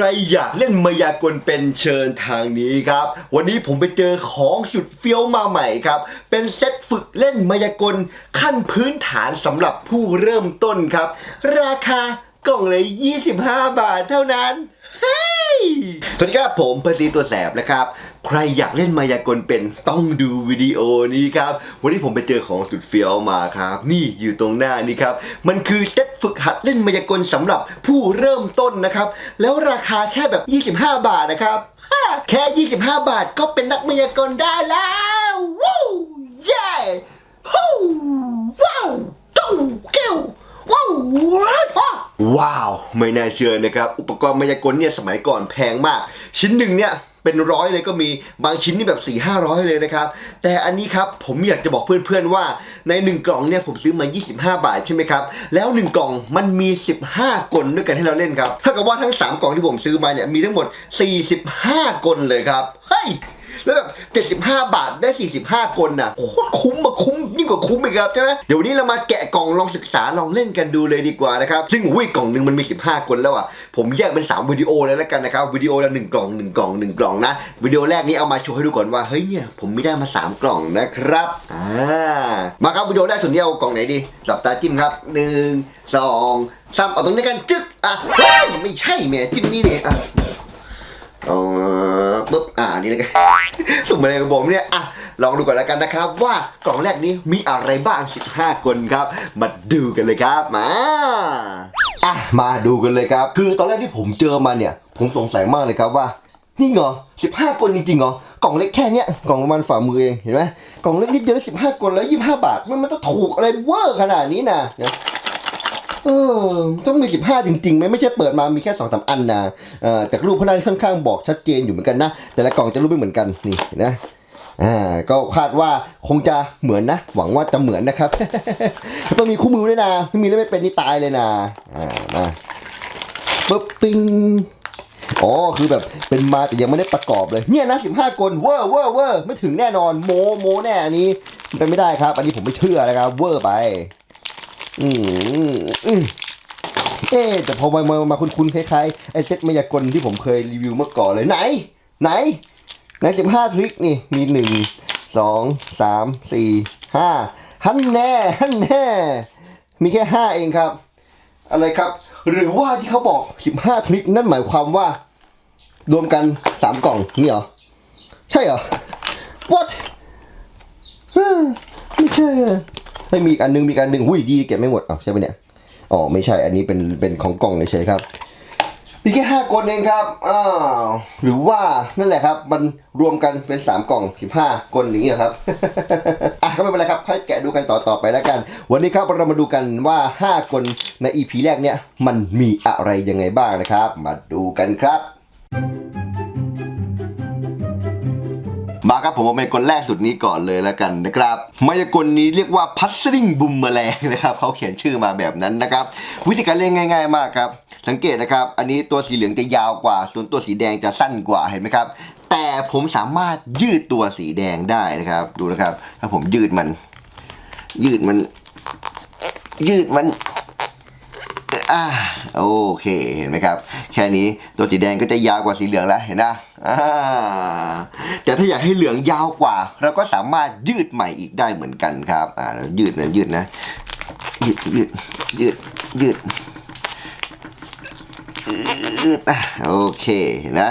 รอยากเล่นมายากลเป็นเชิญทางนี้ครับ วันนี้ผมไปเจอของสุดเฟี้ยวมาใหม่ครับ เป็นเซตฝึกเล่นมายากลขั้นพื้นฐานสำหรับผู้เริ่มต้นครับ ราคา กล่องเลย25 บาทเท่านั้นเฮ้ยสวัสดีครับผมเพอร์ซีตัวแสบนะครับ ใครอยากเล่นมายากลเป็นต้องดูวิดีโอนี้ครับ วันนี้ผมไปเจอของสุดเฟี้ยวมาครับ นี่อยู่ตรงหน้านี่ครับ มันคือเซ็ตฝึกหัดเล่นมายากลสำหรับผู้เริ่มต้นนะครับ แล้วราคาแค่แบบ 25 บาทนะครับฮ่าแค่ 25 บาทก็เป็นนักมายากลได้แล้ววู้เย้ฮู้ว้าวตู้เก้วว้าว ว้าว ไม่น่าเชื่อนะครับ อุปกรณ์มายากลเนี่ยสมัยก่อนแพงมาก ชิ้นหนึ่งเนี่ยเป็นร้อยเลยก็มีบางชิ้นนี่แบบ4ี่ห้าร้อยเลยนะครับ แต่อันนี้ครับผมอยากจะบอกเพื่อนๆว่าใน 1 กล่องเนี่ยผมซื้อมา 25 บาทใช่ไหมครับ แล้ว 1 กล่องมันมี 15 กลด้วยกันให้เราเล่นครับถ้ากับว่าทั้ง 3 กล่องที่ผมซื้อมาเนี่ยมีทั้งหมด 45 กลเลยครับเฮ้ย แล้วแบบ 75 บาทได้ 45 คนน่ะโคตรคุ้มมาคุ้มยิ่งกว่าคุ้มอีกครับใช่ไหมเดี๋ยววนนี้เรามาแกะกล่องลองศึกษาลองเล่นกันดูเลยดีกว่านะครับ ซึ่งอุ้ยกล่องหนึ่งมันมี 15 คนแล้วอะ ผมแยกเป็น 3 วิดีโอเลยแล้วกันนะครับวิดีโอละ1กล่อง1กล่อง1กล่องนะวิดีโอแรกนี้เอามาโชว์ให้ดูก่อนว่าเฮ้ยเนี่ยผมไม่ได้มา 3 กล่องนะครับอ่ามาครับวิดีโอแรกส่วนนี้เอากล่องไหนดีหลับตาจิ้มครับหนึ่งสองสามเอาตรงนี้กันจึ๊กอะไม่ใช่แม่จิ้มนี่เนี่ยอะเอา ปุ๊บอ่านี่เลยกันสุ่มอะไรกับผมเนี่ยอะลองดูก่อนแล้วกันนะครับ ว่ากล่องแรกนี้มีอะไรบ้าง 15 คนครับ มาดูกันเลยครับมาอะมาดูกันเลยครับ คือตอนแรกที่ผมเจอมาเนี่ย ผมสงสัยมากเลยครับว่านี่เหรอ15 คนจริงๆเหรอกล่องเล็กแค่เนี้ยกล่องประมาณฝ่ามือเองเห็นไหมกล่องเล็กนิดเดียวแล้ว15 คนแล้ว 25 บาท มันมันจะถูกอะไรเวอร์ขนาดนี้นะเดี๋ยว เออต้องมี 15 จริงๆไหมไม่ใช่เปิดมามีแค่สองสามอันนะเออแต่รูปพนันค่อนข้างบอกชัดเจนอยู่เหมือนกันนะ แต่ละกล่องจะรูปไม่เหมือนกันนี่นะอ่าก็คาดว่าคงจะเหมือนนะ หวังว่าจะเหมือนนะครับ ต้องมีคู่มือด้วยนะไม่มีแล้วไม่เป็นนี่ตายเลยนะอ่ามาปึ๊บปิ้งอ๋อคือแบบเป็นมาแต่ยังไม่ได้ประกอบเลยเนี่ยนะ15คนเวอร์เวอร์เวอร์ไม่ถึงแน่นอนโมโมแน่อันนี้มันเป็นไม่ได้ครับ อันนี้ผมไม่เชื่อนะครับเวอร์ไป อืมอืมเอ๊ะแต่พอมามามาคุ้นๆคล้ายๆไอ้เซ็ตมายากลที่ผมเคยรีวิวเมื่อก่อนเลยไหน ไหน ไหนสิบห้าทริคนี่มีหนึ่งสองสามสี่ห้าฮันแน่ฮันแน่ มีแค่ห้าเองครับ อะไรครับ หรือว่าที่เขาบอกสิบห้าทริคนั่นหมายความว่า รวมกันสามกล่องนี่เหรอ ใช่เหรอ what เฮ้ยไม่ใช่อะ ไม่มีอีกอันนึงมีอีกอันหนึ่งหุ้ยดีเก็บไม่หมดอ้าวใช่ไหมเนี่ยอ๋อไม่ใช่อันนี้เป็นเป็นของกล่องเฉยๆครับมีแค่ห้าคนเองครับอ้าวหรือว่านั่นแหละครับ มันรวมกันเป็นสามกล่องสิบห้าคนอย่างนี้ยครับอะก็ไม่เป็นไรครับค่อยแกะดูกันต่อๆไปแล้วกัน วันนี้ครับเรามาดูกันว่าห้าคนใน EP แรกเนี่ยมันมีอะไรยังไงบ้างนะครับ มาดูกันครับ มาครับผมเอาเป็นคนแรกสุดนี้ก่อนเลยแล้วกันนะครับมายากลนี้เรียกว่าพัสลิงบุมแมลงนะครับเขาเขียนชื่อมาแบบนั้นนะครับ วิธีการเล่นง่าย ๆ มากครับ สังเกตนะครับ อันนี้ตัวสีเหลืองจะยาวกว่า ส่วนตัวสีแดงจะสั้นกว่าเห็นไหมครับ แต่ผมสามารถยืดตัวสีแดงได้นะครับ ดูนะครับ ถ้าผมยืดมัน ยืดมัน ยืดมัน อ่าโอเคเห็นไหมครับ แค่นี้ตัวสีแดงก็จะยาวกว่าสีเหลืองแล้วเห็นนะอ่าแต่ถ้าอยากให้เหลืองยาวกว่า เราก็สามารถยืดใหม่อีกได้เหมือนกันครับอ่ายืดนะยืดนะยืดยืดยืดยืดยืดอะโอเคเห็นนะ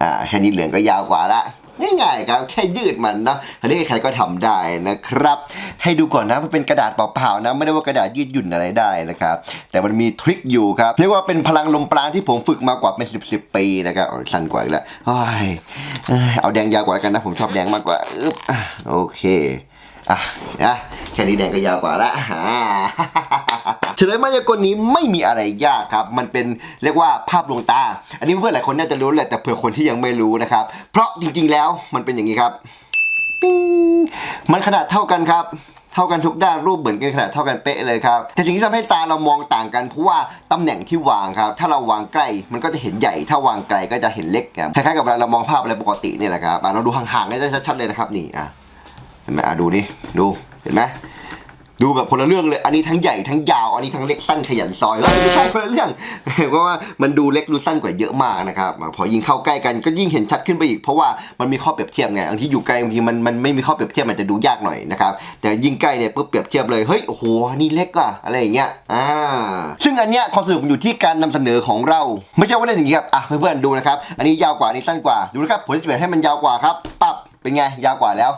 อ่าแค่นี้เหลืองก็ยาวกว่าละ ง่ายๆครับแค่ยืดมันนะอันนี้ใครก็ทำได้นะครับ ให้ดูก่อนนะมันเป็นกระดาษเปล่าๆนะไม่ได้ว่ากระดาษยืดหยุ่นอะไรได้นะครับแต่มันมีทริคอยู่ครับเรียกว่าเป็นพลังลมปราณที่ผมฝึกมากว่าเป็นสิบสิบปีนะครับสั้นกว่าอีกแล้วเอาแดงยาวกว่าแล้วกันนะผมชอบแดงมากกว่าอโอเค อะนะแค่นี้แดงก็ยาวกว่าละเฉลยมายากลนี้ไม่มีอะไรยากครับ มันเป็นเรียกว่าภาพลวงตา อันนี้เพื่อนหลายคนน่าจะรู้แหละแต่เผื่อคนที่ยังไม่รู้นะครับ เพราะจริงๆแล้วมันเป็นอย่างนี้ครับปิ้งมันขนาดเท่ากันครับเท่ากันทุกด้านรูปเหมือนกันขนาดเท่ากันเป๊ะเลยครับแต่สิ่งที่ทำให้ตาเรามองต่างกันเพราะว่าตำแหน่งที่วางครับ ถ้าเราวางใกล้มันก็จะเห็นใหญ่ ถ้าวางไกลก็จะเห็นเล็กครับคล้ายๆกับเวลาเรามองภาพอะไรปกตินี่แหละครับเราดูห่างๆได้ชัดๆเลยนะครับนี่อะ ห็นไหมอะดูดิดูเห็นไหมดูแบบคนละเรื่องเลย อันนี้ทั้งใหญ่ทั้งยาว อันนี้ทั้งเล็กสั้นขยันซอยเฮ้ยไม่ใช่คนละเรื่อง เพราะว่ามันดูเล็กดูสั้นกว่าเยอะมากนะครับ พอยิ่งเข้าใกล้กันก็ยิ่งเห็นชัดขึ้นไปอีก เพราะว่ามันมีข้อเปรียบเทียบไง บางทีอยู่ไกลบางทีมันมันไม่มีข้อเปรียบเทียบมันจะดูยากหน่อยนะครับ แต่ยิ่งใกล้เนี่ยปุ๊บเปรียบเทียบเลย เฮ้ย โอ้โห นี่เล็กอะอะไรอย่างเงี้ย อ่า ซึ่งอันเนี้ยความสนุกมันอยู่ที่การนำเสนอของเรา ไม่ใช่ว่าเล่นอย่างเงี้ครับอะเพื่อนๆดูนะครับ อันนี้ยาวกว่าอันนี้สั้นกว่า ดูนะครับผมจะเปลี่ยนให้มันยาวกว่าครับ ปั๊บ เป็นไงยาวกว่าแล้ว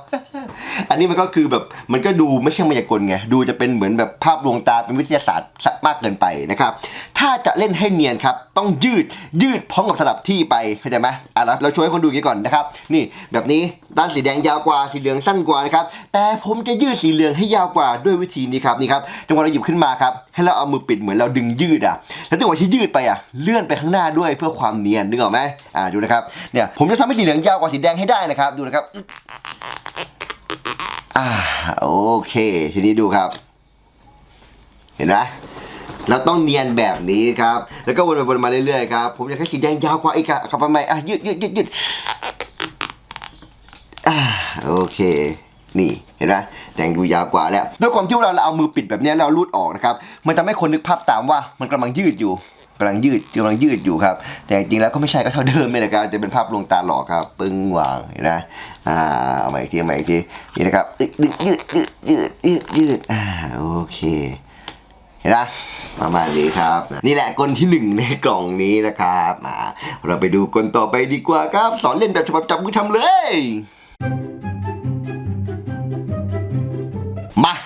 อันนี้มันก็คือแบบมันก็ดูไม่ใช่มายากลไงดูจะเป็นเหมือนแบบภาพลวงตาเป็นวิทยาศาสตร์มากเกินไปนะครับ ถ้าจะเล่นให้เนียนครับ ต้องยืดยืดพร้อมกับสลับที่ไปเข้าใจไหมอะเราช่วยคนดูอย่างนี้ก่อนนะครับ นี่แบบนี้ด้านสีแดงยาวกว่าสีเหลืองสั้นกว่านะครับแต่ผมจะยืดสีเหลืองให้ยาวกว่าด้วยวิธีนี้ครับนี่ครับจังหวะเราหยิบขึ้นมาครับ ให้เราเอามือปิดเหมือนเราดึงยืดอะแล้วจังหวะที่ยืดไปอะเลื่อนไปข้างหน้าด้วยเพื่อความเนียนนึกออกไหมอ่าดูนะครับเนี่ยผมจะทำให้สีเหลืองยาวกว่าสีแดงให้ได้นะครับดูนะครับอ่าโอเค ทีนี้ดูครับ เห็นไหมเราต้องเนียนแบบนี้ครับ แล้วก็วนไปวนมาเรื่อยๆครับ ผมอยากให้สีแดงยาวกว่าอีกอะครับทำไมอะยืดยืดยืดยืดอ่าโอเค นี่เห็นไหม แดงดูยาวกว่าแล้วด้วยความที่เราเราเอามือปิดแบบนี้แล้วราลูดออกนะครับมันจะไม่คนนึกภาพตามว่ามันกำลังยืดอยู่กำลังยืดกำลังยืดอยู่ครับ แต่จริงแล้วก็ไม่ใช่ก็เท่าเดิมเลยนะครับจะเป็นภาพลวงตาหลอกครับ ปึ้งวางเห็นไหมอ่าเอาใหม่อีกทีใหม่อีกทีนี่นะครับยืดยืดยืดยืดยืดยืดอ่าโอเคเห็นไหมประมาณนี้ครับ นี่แหละกลที่หนึ่งในกล่องนี้นะครับมาเราไปดูกลต่อไปดีกว่าครับ สอนเล่นแบบฉบับจับมือทำเลย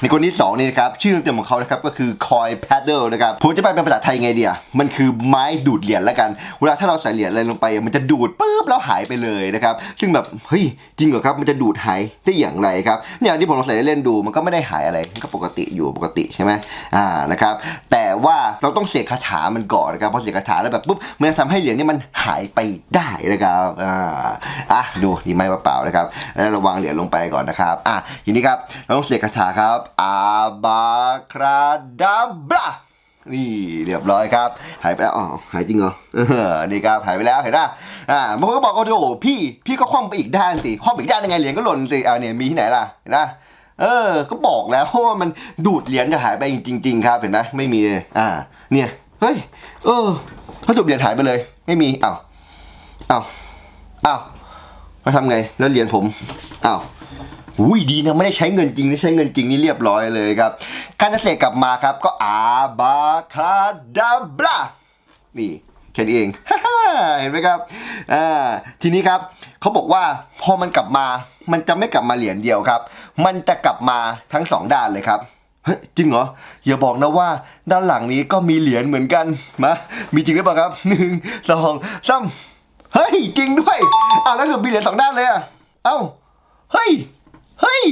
ในคนที่สองนี่นะครับชื่อเต็มของเขานะครับก็คือ coin paddle นะครับผมจะไปเป็นภาษาไทยไงเดียมันคือไม้ดูดเหรียญแล้วกัน เวลาถ้าเราใส่เหรียญอะไรลงไป มันจะดูดปุ๊บแล้วหายไปเลยนะครับซึ่งแบบเฮ้ยจริงเหรอครับมันจะดูดหายได้อย่างไรครับเนี่ยที่ผมลองใส่เล่นดูมันก็ไม่ได้หายอะไรมันก็ปกติอยู่ปกติใช่ไหมอ่านะครับแต่ว่าเราต้องเสกคาถามันก่อนนะครับพอเสกคาถาแล้วแบบปุ๊บมันจะทำให้เหรียญนี่มันหายไปได้นะครับอ่าอะดูดีไหมเปล่าๆนะครับแล้วเราวางเหรียญลงไปก่อนนะครับอะทีนี้ครับเราต้องเสกคาถาครับอาบาคราดาบรานี่เรียบร้อยครับ หายไปแล้วอ๋อหายจริงเหรอเออนี่ครับหายไปแล้วเห็นไหมอ่าบางคนก็บอกว่าโอ้โหพี่พี่ก็คว่ำไปอีกด้านสิคว่ำไปอีกด้านยังไงเหรียญก็หล่นสิอ่าเนี่ยมีที่ไหนล่ะเห็นไหมเออ ก็บอกแล้วว่ามันดูดเหรียญจะหายไปจริง ๆ ครับเห็นไหมไม่มีอ่า เนี่ยเฮ้ยเออถ้าดูดเหรียญหายไปเลย ไม่มีอ้าวอ้าวอ้าวแล้วทำไงแล้วเหรียญผมอ้าว อุ้ยดีนะไม่ได้ใช้เงินจริงนี่ใช้เงินจริงนี่เรียบร้อยเลยครับ การเกษตรกลับมาครับก็อาบาคาดาบรานี่แค่นี้เองเห็นไหมครับอ่าทีนี้ครับเขาบอกว่าพอมันกลับมา มันจะไม่กลับมาเหรียญเดียวครับ มันจะกลับมาทั้งสองด้านเลยครับเฮ้ยจริงเหรอ อย่าบอกนะว่าด้านหลังนี้ก็มีเหรียญเหมือนกันมามีจริงหรือเปล่าครับหนึ่งสองสามเฮ้ย จริงด้วยอ้าวแล้วคือมีเหรียญสองด้านเลยอะเอ้าเฮ้ย เฮ้ย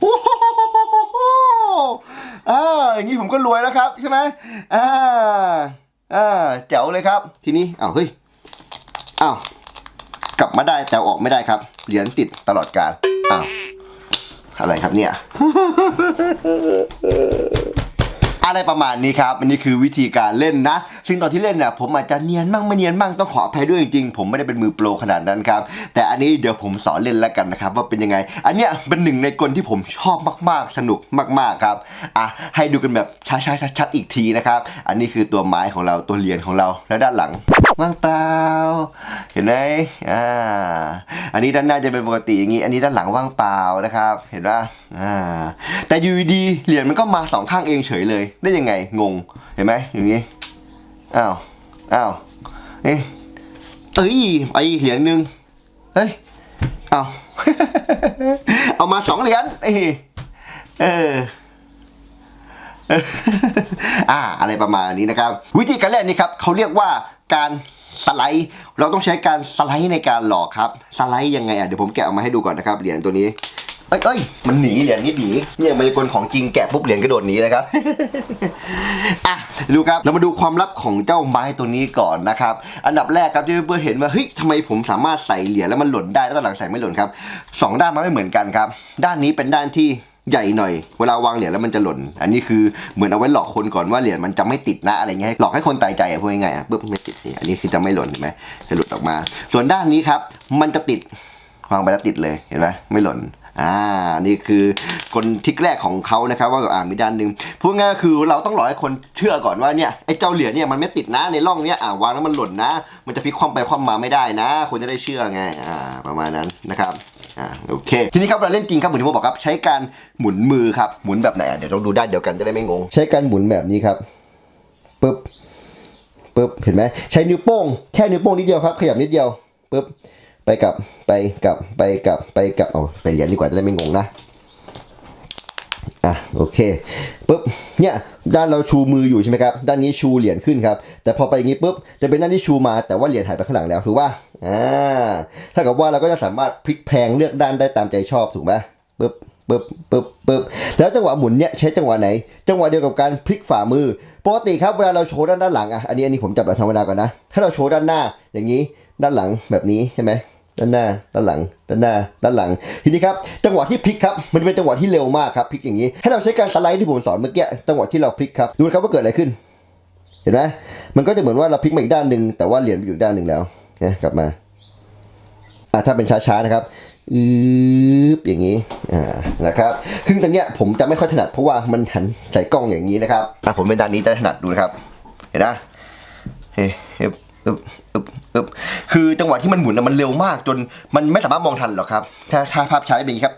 โอ้โหอ่าอย่างนี้ผมก็รวยแล้วครับใช่ไหมอ่าอ่าแจ๋วเลยครับ ทีนี้อ้าวเฮ้ยอ้าวกลับมาได้แต่ออกไม่ได้ครับ เหรียญติดตลอดกาลอ้าวอะไรครับเนี่ย อะไรประมาณนี้ครับอันนี้คือวิธีการเล่นนะ ซึ่งตอนที่เล่นน่ะผมอาจจะเนียนบ้างไม่เนียนบ้างต้องขออภัยด้วยจริงๆผมไม่ได้เป็นมือโปรขนาดนั้นครับแต่อันนี้เดี๋ยวผมสอนเล่นแล้วกันนะครับว่าเป็นยังไง อันเนี้ยเป็นหนึ่งในกลที่ผมชอบมากๆ สนุกมากๆครับอะให้ดูกันแบบช้าๆชัดๆอีกทีนะครับอันนี้คือตัวไม้ของเราตัวเหรียญของเราแล้วด้านหลัง ว่างเปล่า เห็นไหมอ่า อันนี้ด้านหน้าจะเป็นปกติอย่างนี้ อันนี้ด้านหลังว่างเปล่านะครับ เห็นป่ะอ่า แต่อยู่ดีเหรียญมันก็มาสองข้างเองเฉยเลย ได้ยังไง งง เห็นไหมอย่างนี้ อ้าว อ้าว เอ๊ะเอ้ยไปอีกเหรียญหนึ่งเฮ้ยอ้าวเอามาสองเหรียญเอ้ยเอ อ่าอะไรประมาณนี้นะครับ วิธีการเล่นนี่ครับเขาเรียกว่าการสไลด์ เราต้องใช้การสไลด์ในการหลอกครับ สไลด์ยังไงอะเดี๋ยวผมแกะออกมาให้ดูก่อนนะครับ เหรียญตัวนี้เอ้ยเอ้ยมันหนีเหรียญนี่หนีเนี่ยมายากลของจริงแกะปุ๊บเหรียญกระโดดหนีเลยครับ อะดูครับเรามาดูความลับของเจ้าไม้ตัวนี้ก่อนนะครับ อันดับแรกครับที่เพื่อนๆเห็นว่าเฮ้ยทำไมผมสามารถใส่เหรียญแล้วมันหล่นได้แล้วตอนหลังใส่ไม่หล่นครับสองด้านมันไม่เหมือนกันครับ ด้านนี้เป็นด้านที่ ใหญ่หน่อย เวลาวางเหรียญแล้วมันจะหล่น อันนี้คือเหมือนเอาไว้หลอกคนก่อนว่าเหรียญมันจะไม่ติดนะอะไรเงี้ยหลอกให้คนตายใจอะพูดง่ายๆอะปุ๊บไม่ติดนี่อันนี้คือจะไม่หล่นเห็นไหมจะหลุดออกมา ส่วนด้านนี้ครับ มันจะติดวางไปแล้วติดเลยเห็นไหมไม่หล่นอ่า นี่คือกลทริกแรกของเขานะครับว่าอ่ามีด้านหนึ่งพูดง่ายๆคือเราต้องรอกให้คนเชื่อก่อนว่าเนี่ยไอ้เจ้าเหรียญเนี่ยมันไม่ติดนะในร่องเนี้ยอ่าวางแล้วมันหล่นนะ มันจะพลิกคว่ำไปคว่ำมาไม่ได้นะคนจะได้เชื่อไงอ่าประมาณนั้นนะครับ อ่าโอเค ทีนี้ครับเราเล่นจริงครับเหมือนที่ผมบอกครับ ใช้การหมุนมือครับ หมุนแบบไหนอะเดี๋ยวเราดูด้านเดียวกันจะได้ไม่งง ใช้การหมุนแบบนี้ครับปึ๊บปึ๊บเห็นไหมใช้นิ้วโป้งแค่นิ้วโป้งนิดเดียวครับ ขยับนิดเดียวปึ๊บไปกลับไปกลับไปกลับไปกลับเอาใส่เหรียญดีกว่าจะได้ไม่งงนะอะโอเคปุ๊บเนี่ยด้านเราชูมืออยู่ใช่ไหมครับด้านนี้ชูเหรียญขึ้นครับแต่พอไปอย่างนี้ปุ๊บจะเป็นด้านที่ชูมาแต่ว่าเหรียญหายไปข้างหลังแล้วถูกป่ะ อ่าถ้ากับว่าเราก็จะสามารถพลิกแพงเลือกด้านได้ตามใจชอบถูกไหมปุ๊บปุ๊บปุ๊บปุ๊บแล้วจังหวะหมุนเนี่ยใช้จังหวะไหน จังหวะเดียวกับการพลิกฝ่ามือปกติครับเวลาเราโชว์ด้านด้านหลังอะอันนี้อันนี้ผมจับแบบธรรมดาก่อนนะถ้าเราโชว์ด้านหน้าอย่างนี้ด้านหลังแบบนี้ใช่ไหมด้านหน้า ด้านหลัง ด้านหน้า ด้านหลัง ทีนี้ครับ จังหวะที่พลิกครับ มันเป็นจังหวะที่เร็วมากครับพลิกอย่างนี้ ให้เราใช้การสไลด์ที่ผมสอนเมื่อกี้ จังหวะที่เราพลิกครับ ดูนะครับว่าเกิดอะไรขึ้น เห็นไหมมันก็จะเหมือนว่าเราพลิกมาอีกด้านหนึ่งแต่ว่าเหรียญไปอยู่ด้านหนึ่งแล้ว นะกลับมาอ่าถ้าเป็นช้าๆนะครับอืบอย่างนี้อ่านะครับคือตรงเนี้ยผมจะไม่ค่อยถนัดเพราะว่ามันหันใส่กล้องอย่างนี้นะครับอะผมเป็นด้านนี้จะถนัดดูนะครับ เห็นนะเฮ้ยอึบอึบอึบคือจังหวะที่มันหมุนนะมันเร็วมากจนมันไม่สามารถมองทันหรอกครับ ถ้าถ้าภาพใช้เป็นอย่างนี้ครับ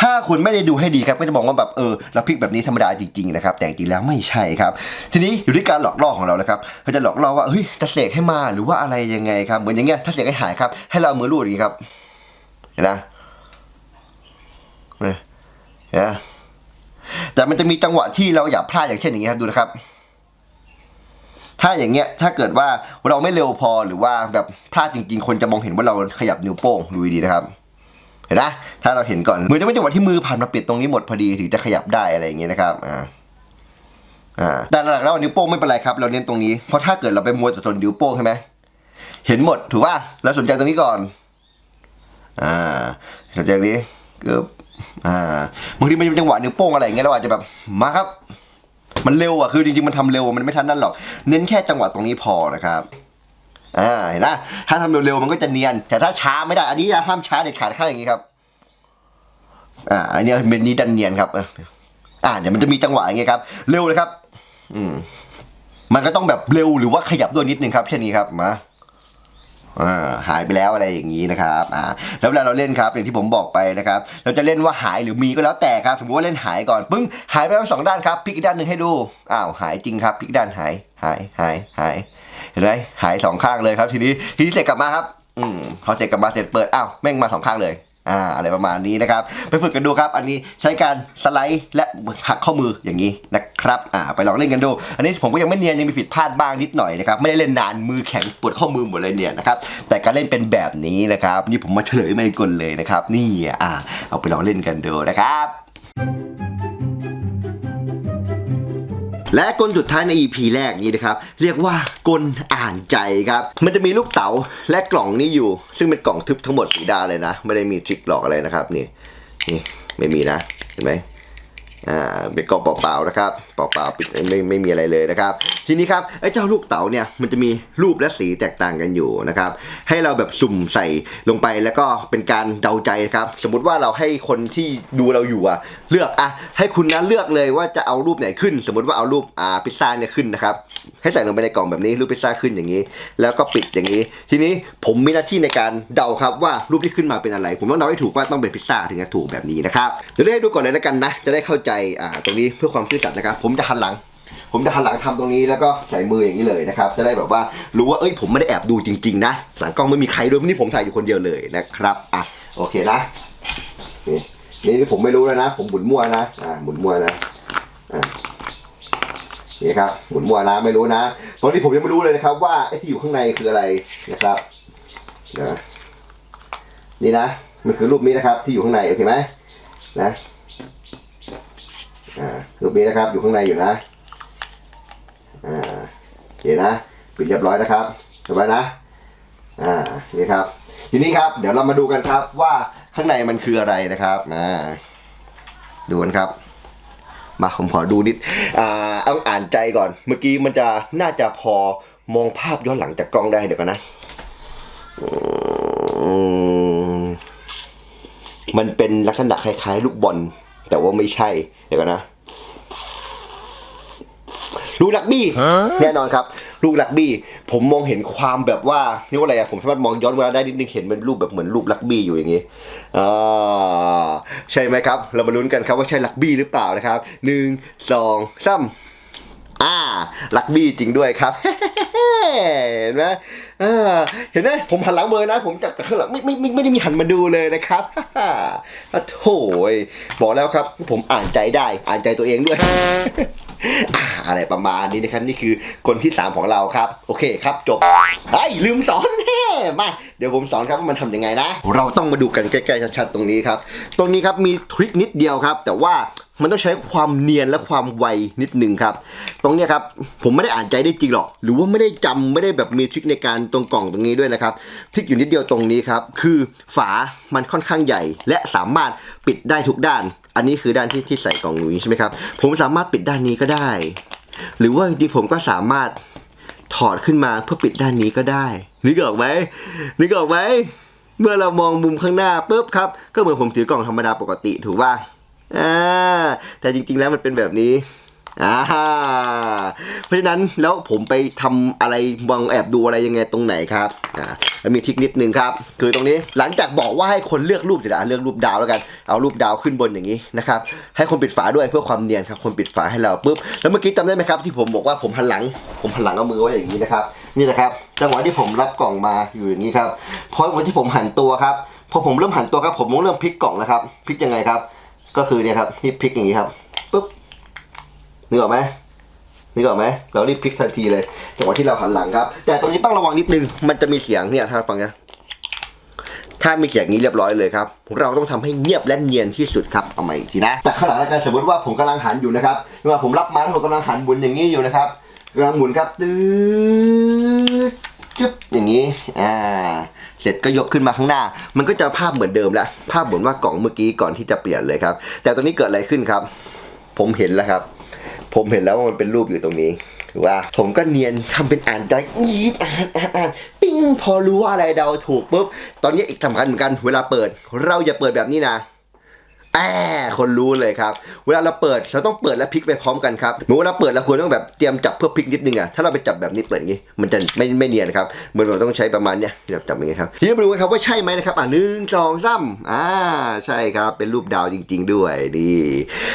ถ้าคุณไม่ได้ดูให้ดีครับก็จะบอกว่าแบบเออเราพลิกแบบนี้ธรรมดาจริงๆนะครับแต่จริงๆแล้วไม่ใช่ครับทีนี้อยู่ที่การหลอกล่อของเราแล้วครับเขาจะหลอกล่อว่าเฮ้ยจะเสกให้มาหรือว่าอะไรยังไงครับเหมือนอย่างเงี้ยถ้าเสกให้หายครับให้เราเอามือลูดอย่างนี้ครับเห็นนะเนี่ยเห็นนะแต่มันจะมีจังหวะที่เราอย่าพลาดอย่างเช่นอย่างนี้ครับดูนะครับถ้าอย่างเงี้ยถ้าเกิดว่าเราไม่เร็วพอหรือว่าแบบพลาดจริงๆ คนจะมองเห็นว่าเราขยับนิ้วโป้งดูดีนะครับ เห็นนะถ้าเราเห็นก่อนมือจะเป็นจังหวะที่มือผ่านมาปิดตรงนี้หมดพอดีถึงจะขยับได้อะไรอย่างเงี้ยนะครับอ่าอ่าแต่หลักๆแล้วนิ้วโป้งไม่เป็นไรครับ เราเน้นตรงนี้ เพราะถ้าเกิดเราไปมัวแต่สนนิ้วโป้งใช่ไหมเห็นหมดถูกป่ะเราสนใจตรงนี้ก่อน อ่าสนใจตรงนี้กึบอ่าบางทีมันจะเป็นจังหวะนิ้วโป้งอะไรอย่างเงี้ยเราอาจจะแบบมาครับ มันเร็วอะคือจริงๆมันทำเร็วมันไม่ทันนั่นหรอก เน้นแค่จังหวะตรงนี้พอนะครับ อ่าเห็นนะถ้าทำเร็วๆมันก็จะเนียน แต่ถ้าช้าไม่ได้ อันนี้ห้ามช้าเด็ดขาดข้างอย่างนี้ครับ อ่า อันนี้เป็นนี้ดันเนียนครับ อ่าเดี๋ยวมันจะมีจังหวะอย่างเงี้ยครับ เร็วเลยครับ อืม มันก็ต้องแบบเร็วหรือว่าขยับด้วยนิดนึงครับเช่นนี้ครับ มาอ่าหายไปแล้วอะไรอย่างนี้นะครับอ่าแล้วเวลาเราเล่นครับอย่างที่ผมบอกไปนะครับ เราจะเล่นว่าหายหรือมีก็แล้วแต่ครับ สมมติว่าเล่นหายก่อนปึ้งหายไปทั้งสองด้านครับพลิกอีกด้านหนึ่งให้ดู อ้าวหายจริงครับพลิกด้านหาย หาย หาย หาย เห็นไหมหายสองข้างเลยครับ ทีนี้ทีนี้เสร็จกลับมาครับอืมพอเสร็จกลับมาเสร็จเปิดอ้าวแม่งมาสองข้างเลยอ่าอะไรประมาณนี้นะครับไปฝึกกันดูครับ อันนี้ใช้การสไลด์และหักข้อมืออย่างนี้นะครับอ่าไปลองเล่นกันดู อันนี้ผมก็ยังไม่เนียนยังมีผิดพลาดบ้างนิดหน่อยนะครับไม่ได้เล่นนานมือแข็งปวดข้อมือหมดเลยเนี่ยนะครับแต่การเล่นเป็นแบบนี้นะครับนี่ผมมาเฉลยไม่กลเลยนะครับนี่อ่าเอาไปลองเล่นกันดูนะครับ และกลสุดท้ายใน EP แรกนี้นะครับ เรียกว่ากลอ่านใจครับ มันจะมีลูกเต๋าและกล่องนี้อยู่ ซึ่งเป็นกล่องทึบทั้งหมดสีดาเลยนะ ไม่ได้มีทริคหลอกอะไรนะครับนี่นี่ไม่มีนะ เห็นไหมอ่าเป็นกล่องเปล่าๆนะครับ เปล่าๆปิดไม่ไม่มีอะไรเลยนะครับ ทีนี้ครับไอ้เจ้าลูกเต๋าเนี่ยมันจะมีรูปและสีแตกต่างกันอยู่นะครับ ให้เราแบบสุ่มใส่ลงไปแล้วก็เป็นการเดาใจครับ สมมุติว่าเราให้คนที่ดูเราอยู่อะเลือกอะให้คุณนั้นเลือกเลยว่าจะเอารูปไหนขึ้น สมมติว่าเอารูปอ่าพิซซ่าเนี่ยขึ้นนะครับให้ใส่ลงไปในกล่องแบบนี้รูปพิซซ่าขึ้นอย่างนี้ แล้วก็ปิดอย่างนี้ ทีนี้ผมมีหน้าที่ในการเดาครับว่ารูปที่ขึ้นมาเป็นอะไร ผมต้องเดาให้ถูกว่าต้องเป็นพิซซ่าถึงจะถูกแบบนี้นะครับเดี๋ยวให้ดูก่อนเลยแล้วกันนะ จะได้เข้าใจอ่าตรงนี้เพื่อความซื่อสัตย์นะครับผมมจะหันหลัง ผมจะหันหลังทำตรงนี้แล้วก็ใส่มืออย่างนี้เลยนะครับ จะได้แบบว่ารู้ว่าเอ้ยผมไม่ได้แอบดูจริง ๆ นะหลังกล้องไม่มีใครด้วยนี่ผมถ่ายอยู่คนเดียวเลยนะครับอะโอเคนะนี่นี่ผมไม่รู้แล้วนะ ผมหมุนมั่วนะอ่าหมุนมั่วนะอ่านี่ครับหมุนมั่วนะไม่รู้นะตอนนี้ผมยังไม่รู้เลยนะครับ ว่าไอ้ที่อยู่ข้างในคืออะไรนะครับนะนี่นะมันคือรูปนี้นะครับ ที่อยู่ข้างในโอเคไหมนะ อ่ารูปนี้นะครับอยู่ข้างในอยู่นะอ่าโอเคนะปิดเรียบร้อยนะครับเรียบร้อยนะอ่านี่ครับทีนี้ครับ เดี๋ยวเรามาดูกันครับว่าข้างในมันคืออะไรนะครับอ่าดูกันครับ มาผมขอดูนิดอ่าเอาอ่านใจก่อน เมื่อกี้มันจะน่าจะพอมองภาพย้อนหลังจากกล้องได้เดี๋ยวกันนะมันเป็นลักษณะคล้ายๆ ลูกบอล แต่ว่าไม่ใช่ เดี๋ยวก่อนนะลูกลักบี้แน่นอนครับ ลูกลักบี้ ผมมองเห็นความแบบว่านี่ว่าอะไรอะผมสามารถมองย้อนเวลาได้นิดนึงเห็นเป็นรูปแบบเหมือนลูกลักบี้อยู่อย่างนี้อ่าใช่ไหมครับ เรามาลุ้นกันครับว่าใช่ลักบี้หรือเปล่านะครับหนึ่งสองสามอ่าลักบี้จริงด้วยครับ เห็นไหมเห็นไหมผมหันหลังเบอร์นะ ผมจากข้างหลังไม่ไม่ไม่ไม่ได้มีหันมาดูเลยนะครับอะโถ่บอกแล้วครับ ผมอ่านใจได้ อ่านใจตัวเองด้วยอะไรประมาณนี้นะครับนี่คือคนที่ 3 ของเราครับ โอเคครับจบไอ้ลืมสอนแน่มาเดี๋ยวผมสอนครับว่ามันทำยังไงนะ เราต้องมาดูกันใกล้ๆชัดๆตรงนี้ครับ ตรงนี้ครับมีทริคนิดเดียวครับ แต่ว่า มันต้องใช้ความเนียนและความไวนิดหนึ่งครับ ตรงนี้ครับผมไม่ได้อ่านใจได้จริงหรอก หรือว่าไม่ได้จำไม่ได้แบบมีทริคในการตรงกล่องตรงนี้ด้วยนะครับทริคอยู่นิดเดียวตรงนี้ครับคือฝามันค่อนข้างใหญ่ และสามารถปิดได้ทุกด้าน อันนี้คือด้านที่ที่ใส่กล่องอย่างนี้ใช่ไหมครับผมสามารถปิดด้านนี้ก็ได้ หรือว่าจริงผมก็สามารถถอดขึ้นมาเพื่อปิดด้านนี้ก็ได้นึกออกไหมนึกออกไหมเมื่อเรามองมุมข้างหน้าปุ๊บครับ ก็เหมือนผมถือกล่องธรรมดาปกติ ถูกป่ะ อ่าแต่จริงๆแล้วมันเป็นแบบนี้อ่าเพราะฉะนั้นแล้วผมไปทำอะไรมองแอบดูอะไรยังไงตรงไหนครับอ่ามีทิคนิดนึงครับ คือตรงนี้หลังจากบอกว่าให้คนเลือกรูปเสร็จแล้วเลือกรูปดาวแล้วกันเอารูปดาวขึ้นบนอย่างนี้นะครับให้คนปิดฝาด้วยเพื่อความเนียนครับ คนปิดฝาให้เราปุ๊บแล้วเมื่อกี้จำได้ไหมครับ ที่ผมบอกว่าผมหันหลัง ผมหันหลังเอามือไว้อย่างนี้นะครับ นี่นะครับจังหวะที่ผมรับกล่องมาอยู่อย่างนี้ครับพอวันที่ผมหันตัวครับพอผมเริ่มหันตัวครับผมต้องเริ่มพลิกกล่องนะครับพลิกยังไงครับ ก็คือเนี่ยครับที่พลิกอย่างนี้ครับปุ๊บนึกออกไหมนึกออกไหมเรารีบพลิกทันทีเลยจังหวะที่เราหันหลังครับ แต่ตรงนี้ต้องระวังนิดนึงมันจะมีเสียงเนี่ยถ้าฟังนะถ้ามีเขียงนี้เรียบร้อยเลยครับ เราต้องทำให้เงียบและเนียนที่สุดครับเอาใหม่อีกทีนะจากข้างหลังแล้วกันสมมติว่าผมกำลังหันอยู่นะครับไม่ว่าผมรับมันผมกำลังหันหมุนอย่างนี้อยู่นะครับกำลังหมุนครับตื้อจึ๊บอย่างนี้อ่า เสร็จก็ยกขึ้นมาข้างหน้า มันก็จะภาพเหมือนเดิมแหละภาพเหมือนว่ากล่องเมื่อกี้ก่อนที่จะเปลี่ยนเลยครับ แต่ตอนนี้เกิดอะไรขึ้นครับ ผมเห็นแล้วครับ ผมเห็นแล้วว่ามันเป็นรูปอยู่ตรงนี้ถือว่าผมก็เนียนทำเป็นอ่านใจอีดอ่านอ่านอ่านปิ้งพอรู้ว่าอะไรเดาถูกปุ๊บตอนนี้อีกสำคัญเหมือนกันเวลาเปิด เราอย่าเปิดแบบนี้นะ แอคนรู้เลยครับ เวลาเราเปิดเราต้องเปิดและพลิกไปพร้อมกันครับเหมือนเวลาเปิดเราควรต้องแบบเตรียมจับเพื่อพลิกนิดนึงอะถ้าเราไปจับแบบนี้เปิดอย่างนี้ มันจะไม่ไม่เนียนครับเหมือนเราต้องใช้ประมาณเนี้ยจับจับอย่างนี้ครับทีนี้มาดูกันครับว่าใช่ไหมนะครับอะหนึ่งสองสามอ่าใช่ครับเป็นรูปดาวจริง ๆ ด้วยนี่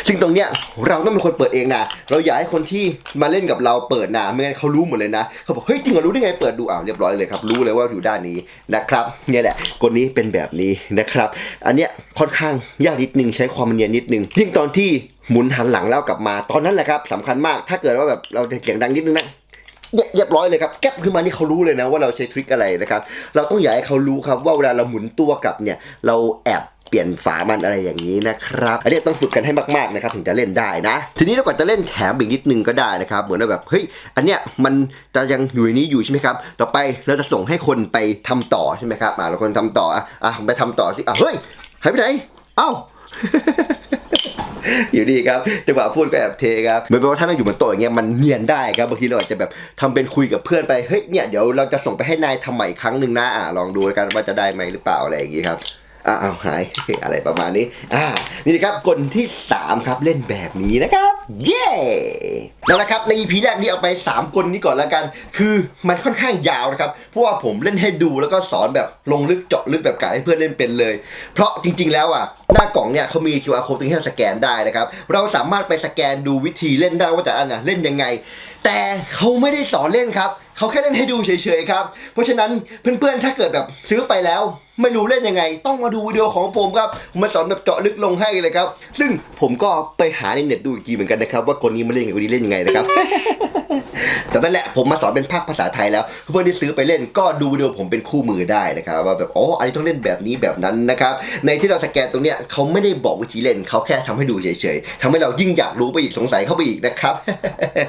ซึ่งตรงเนี้ยเราต้องเป็นคนเปิดเองนะเราอยากให้คนที่มาเล่นกับเราเปิดนะไม่งั้นเขารู้หมดเลยนะเขาบอกเฮ้ยจริงเหรอรู้ได้ไงเปิดดูอ้าวเรียบร้อยเลยครับรู้เลยว่าอยู่ด้านนี้นะครับเนี่ยแหละคนนี้เป็นแบบนี้นะครับ อันเนี้ยค่อนข้างยากนิดนึงใช้ความเนียนนิดนึง ยิ่งตอนที่หมุนหันหลังแล้วกลับมา ตอนนั้นแหละครับสำคัญมากถ้าเกิดว่าแบบเราจะเสียงดังนิดนึงนะเรียบร้อยเลยครับแก๊ปขึ้นมานี่เขารู้เลยนะว่าเราใช้ทริคอะไรนะครับ เราต้องอยากให้เขารู้ครับว่าเวลาเราหมุนตัวกลับเนี่ย เราแอบเปลี่ยนฝามันอะไรอย่างนี้นะครับ อันนี้ต้องฝึกกันให้มากๆนะครับถึงจะเล่นได้นะ ทีนี้เราก็จะเล่นแถมอีกนิดนึงก็ได้นะครับ เหมือนแบบเฮ้ยอันเนี้ยมันจะยังอยู่ในนี้อยู่ใช่ไหมครับ ต่อไปเราจะส่งให้คนไปทำต่อใช่ไหมครับอ่าเราคนทำต่ออะอะไปทำต่อสิอะเฮ้ยหายไปไหนเอ้า อยู่ดีครับจังหวะพูดก็แอบเทครับเหมือนกับว่าถ้าเราอยู่บนโต๊ะอย่างเงี้ยมันเนียนได้ครับบางทีเราอาจจะแบบทำเป็นคุยกับเพื่อนไปเฮ้ยเนี่ยเดี๋ยวเราจะส่งไปให้นายทำใหม่อีกครั้งหนึ่งนะอะลองดูกันว่าจะได้ไหมหรือเปล่าอะไรอย่างงี้ครับ อ่าเอาหายอะไรประมาณนี้อ่านี่นะครับคนที่สามครับเล่นแบบนี้นะครับ เย้แล้วนะครับใน EP แรกนี้เอาไป 3 คนนี้ก่อนแล้วกัน คือมันค่อนข้างยาวนะครับเพราะว่าผมเล่นให้ดูแล้วก็สอนแบบลงลึกเจาะลึกแบบกะให้เพื่อนเล่นเป็นเลย เพราะจริง ๆ แล้วอะหน้ากล่องเนี่ยเขามี QR code ตรงที่เราสแกนได้นะครับเราสามารถไปสแกนดูวิธีเล่นได้ว่าแต่ละอันน่ะเล่นยังไง แต่เขาไม่ได้สอนเล่นครับ เขาแค่เล่นให้ดูเฉยๆครับ เพราะฉะนั้นเพื่อนๆ ถ้าเกิดแบบซื้อไปแล้ว ไม่รู้เล่นยังไง ต้องมาดูวิดีโอของผมครับ ผมมาสอนแบบเจาะลึกลงให้เลยครับ ซึ่งผมก็ไปหาในเน็ตดูอีกทีเหมือนกันนะครับ ว่าคนนี้มาเล่นกับคนนี้เล่นยังไงนะครับ แต่นั่นแหละผมมาสอนเป็นภาคภาษาไทยแล้วเพื่อนที่ซื้อไปเล่นก็ดูวิดีโอผมเป็นคู่มือได้นะครับว่าแบบอ๋ออันนี้ต้องเล่นแบบนี้แบบนั้นนะครับในที่เราสแกนตรงเนี้ยเขาไม่ได้บอกวิธีเล่นเขาแค่ทำให้ดูเฉยๆทำให้เรายิ่งอยากรู้ไปอีกสงสัยเข้าไปอีกนะครับ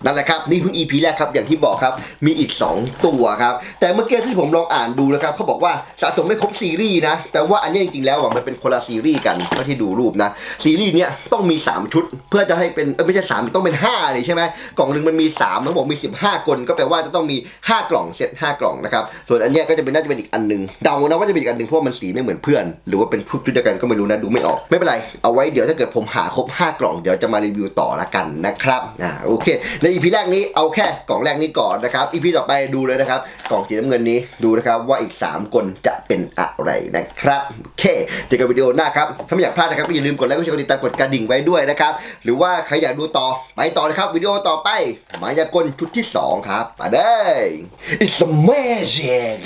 นั่นแหละครับนี่เพิ่ง EP แรกครับอย่างที่บอกครับมีอีก 2 ตัวครับแต่เมื่อกี้ที่ผมลองอ่านดูนะครับเขาบอกว่าสะสมไม่ครบซีรีส์นะแต่ว่าอันนี้จริงๆแล้วอะมันเป็นคนละซีรีส์กันเท่าที่ดูรูปนะซีรีส์เนี้ยต้องมี 3 ชุด เพื่อจะให้เป็นเอ้ยไม่ใช่3ต้องเป็น5เลยใช่ไหมกล่องหนึ่งมันมี3ทั้งหมดมี 15คนก็แปลว่าจะต้องมี 5 กล่องเซต5กล่องนะครับ ส่วนอันเนี้ยก็จะเป็นน่าจะเป็นอีกอันหนึ่งเดานะว่าจะเป็นอีกอันหนึ่งเพราะว่ามันสีไม่เหมือนเพื่อน หรือว่าเป็นชุดเดียวกันก็ไม่รู้นะดูไม่ออกไม่เป็นไรเอาไว้เดี๋ยวถ้าเกิดผมหาครบ 5 กล่องเดี๋ยวจะมารีวิวต่อละกันนะครับอ่าโอเค ใน EP แรกนี้เอาแค่กล่องแรกนี้ก่อนนะครับ EP ต่อไปดูเลยนะครับกล่องสีน้ำเงินนี้ดูนะครับว่าอีก3คนจะเป็นอะไรนะครับโอเคเจอกันวิดีโอหน้าครับถ้าไม่อยากพลาดนะครับอย่าลืมกดไลค์กดแชร์กดติดตามกดกระดิ่งไว้ด้วยนะครับหรือว่าใครอยากดูต่อไปต่อนะครับวิดีโอต่อไปมายากลชุดที่สองครับ มาได้ It's amazing